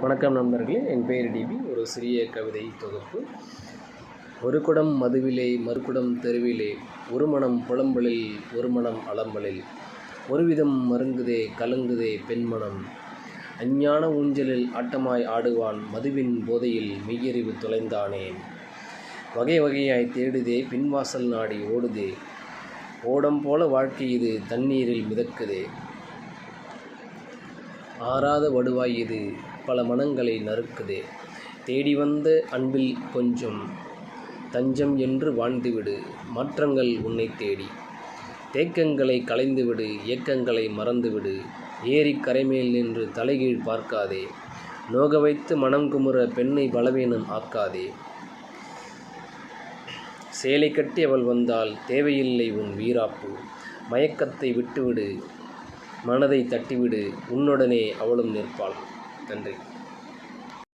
வணக்கம் நண்பர்களே. என் பெயர் டிபி ஒரு சிறிய கவிதை தொகுப்பு. ஒரு குடம் மதுவிலே மறுகுடம் தெருவிலே ஒரு மனம் புலம்பலில் ஒரு மனம் அலம்பலில். ஒருவிதம் மருங்குதே கலங்குதே பெண்மனம் அஞ்ஞான ஊஞ்சலில் ஆட்டமாய் ஆடுவான் மதுவின் போதையில் மெய்யறிவு தொலைந்தானேன் வகை வகையாய் தேடுதே பின்வாசல் நாடி ஓடுதே. ஓடம் போல வாழ்க்கை இது தண்ணீரில் மிதக்குதே. ஆறாத வடுவாய் இது பல மனங்களை நறுக்குதே. தேடி வந்த அன்பில் கொஞ்சம் தஞ்சம் என்று வாழ்ந்துவிடு. மாற்றங்கள் உன்னை தேடி. தேக்கங்களை களைந்துவிடு. ஏக்கங்களை மறந்துவிடு. ஏரி கரைமேல் நின்று தலைகீழ் பார்க்காதே. நோக வைத்து மனம் குமுற பெண்ணை பலவீனம் ஆக்காதே. சேலை கட்டி அவள் வந்தால் தேவையில்லை உன் வீராப்பு. மயக்கத்தை விட்டுவிடு. மனதை தட்டிவிடு. உன்னுடனே அவளும் நிற்பாள். நன்றி.